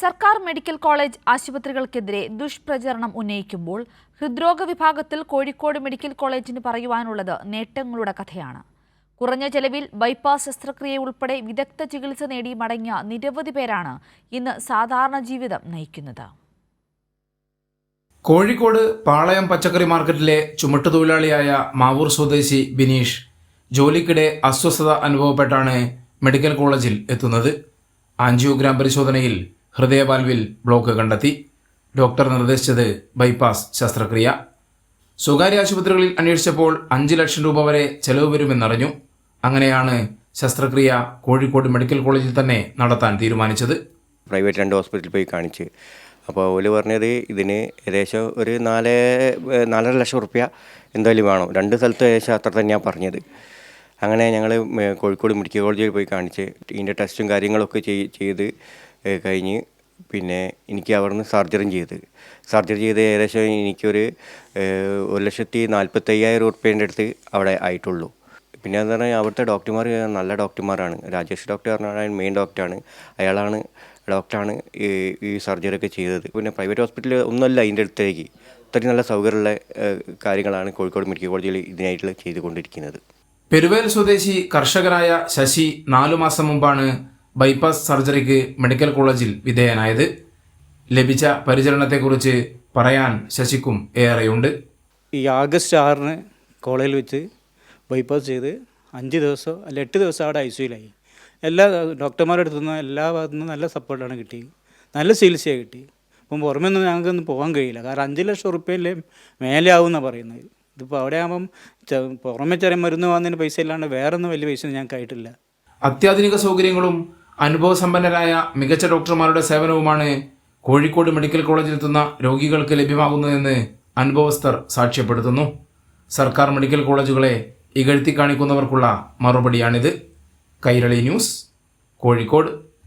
സർക്കാർ medical college ആശുപത്രികൾക്കെതിരെ ദുഷ്പ്രചരണം ഉന്നയിക്കുമ്പോൾ ഹൃദ്രോഗ വിഭാഗത്തിൽ Kozhikode medical കോളേജിന് പറയുവാനുള്ളത് നേട്ടങ്ങളുടെ കഥയാണ്. കുറഞ്ഞ ചെലവിൽ ബൈപ്പാസ് ശസ്ത്രക്രിയ ഉൾപ്പെടെ വിദഗ്ധ ചികിത്സ നേടി മടങ്ങിയ നിരവധി പേരാണ് ഇന്ന് സാധാരണ ജീവിതം നയിക്കുന്നത്. കോഴിക്കോട് പാളയം പച്ചക്കറി മാർക്കറ്റിലെ ചുമട്ടുതൊഴിലാളിയായ മാവൂർ സ്വദേശി ബിനീഷ് ജോലിക്കിടെ അസ്വസ്ഥത അനുഭവപ്പെട്ടാണ് മെഡിക്കൽ കോളേജിൽ എത്തുന്നത്. ആഞ്ചിയോഗ്രാം പരിശോധനയിൽ ഹൃദയവാൽവിൽ ബ്ലോക്ക് കണ്ടെത്തി. ഡോക്ടർ നിർദ്ദേശിച്ചത് ബൈപ്പാസ് ശസ്ത്രക്രിയ. സ്വകാര്യ ആശുപത്രികളിൽ അന്വേഷിച്ചപ്പോൾ അഞ്ച് ലക്ഷം രൂപ വരെ ചെലവ് വരുമെന്നറിഞ്ഞു. അങ്ങനെയാണ് ശസ്ത്രക്രിയ കോഴിക്കോട് മെഡിക്കൽ കോളേജിൽ തന്നെ നടത്താൻ തീരുമാനിച്ചത്. പ്രൈവറ്റ് രണ്ട് ഹോസ്പിറ്റലിൽ പോയി കാണിച്ച്. അപ്പോൾ ഓൽ പറഞ്ഞത് ഇതിന് ഏകദേശം ഒരു നാല് നാലര ലക്ഷം റുപ്യ എന്തായാലും വേണം. രണ്ട് സ്ഥലത്ത് ഏകദേശം അത്ര തന്നെയാണ് പറഞ്ഞത്. അങ്ങനെ ഞങ്ങൾ കോഴിക്കോട് മെഡിക്കൽ കോളേജിൽ പോയി കാണിച്ച് ഇതിന്റെ ടെസ്റ്റും കാര്യങ്ങളൊക്കെ ചെയ് ചെയ്ത് കഴിഞ്ഞ് പിന്നെ എനിക്ക് അവിടുന്ന് സർജറിയും ചെയ്ത്. സർജറി ചെയ്ത് ഏകദേശം എനിക്കൊരു ഒരു ലക്ഷത്തി നാൽപ്പത്തയ്യായിരം ഉറുപ്പ്യേന്റെ അടുത്ത് അവിടെ ആയിട്ടുള്ളൂ. പിന്നെ എന്ന് പറഞ്ഞാൽ അവിടുത്തെ ഡോക്ടർമാർ നല്ല ഡോക്ടർമാരാണ്. രാജേഷ് ഡോക്ടർ പറഞ്ഞാൽ മെയിൻ ഡോക്ടറാണ്. അയാളാണ് ഡോക്ടറാണ് ഈ ഈ സർജറി ഒക്കെ ചെയ്തത്. പിന്നെ പ്രൈവറ്റ് ഹോസ്പിറ്റലിൽ ഒന്നുമല്ല അതിന്റെ അടുത്തേക്ക്. ഇത്രയും നല്ല സൗകര്യമുള്ള കാര്യങ്ങളാണ് കോഴിക്കോട് മെഡിക്കൽ കോളേജിൽ ഇതിനായിട്ടുള്ള ചെയ്തുകൊണ്ടിരിക്കുന്നത്. പെരുവേൽ സ്വദേശി കർഷകരായ ശശി നാലു മാസം മുമ്പാണ് ബൈപ്പാസ് സർജറിക്ക് മെഡിക്കൽ കോളേജിൽ വിധേയനായത്. ലഭിച്ച പരിചരണത്തെക്കുറിച്ച് പറയാൻ ശശിക്കും ഏറെയുണ്ട്. ഈ ആഗസ്റ്റ് ആറിന് കോളേജിൽ വെച്ച് ബൈപ്പാസ് ചെയ്ത് അഞ്ച് ദിവസം അല്ല എട്ട് ദിവസം അവിടെ ഐ സിയിലായി എല്ലാ ഡോക്ടർമാരുടെ അടുത്തു നിന്ന് എല്ലാ ഭാഗത്തു നിന്നും നല്ല സപ്പോർട്ടാണ് കിട്ടി. നല്ല ചികിത്സയാണ് കിട്ടി. അപ്പം പുറമേ ഒന്നും ഞങ്ങൾക്കൊന്നും പോകാൻ കഴിയില്ല. കാരണം അഞ്ച് ലക്ഷം ഉറുപ്പ്യല്ലേ മേലെ ആവും എന്നാണ് പറയുന്നത്. ഇതിപ്പോൾ അവിടെ ആകുമ്പം പുറമെ ചെറിയ മരുന്ന് വാങ്ങുന്നതിന് പൈസ ഇല്ലാണ്ട് വേറെ ഒന്നും വലിയ പൈസ ഞങ്ങൾക്ക് ആയിട്ടില്ല അത്യാധുനിക സൗകര്യങ്ങളും അനുഭവസമ്പന്നരായ മികച്ച ഡോക്ടർമാരുടെ സേവനവുമാണ് കോഴിക്കോട് മെഡിക്കൽ കോളേജിലെത്തുന്ന രോഗികൾക്ക് ലഭ്യമാകുന്നതെന്ന് അനുഭവസ്ഥർ സാക്ഷ്യപ്പെടുത്തുന്നു. സർക്കാർ മെഡിക്കൽ കോളേജുകളെ ഇകഴ്ത്തി കാണിക്കുന്നവർക്കുള്ള മറുപടിയാണിത്. കൈരളി ന്യൂസ് കോഴിക്കോട്.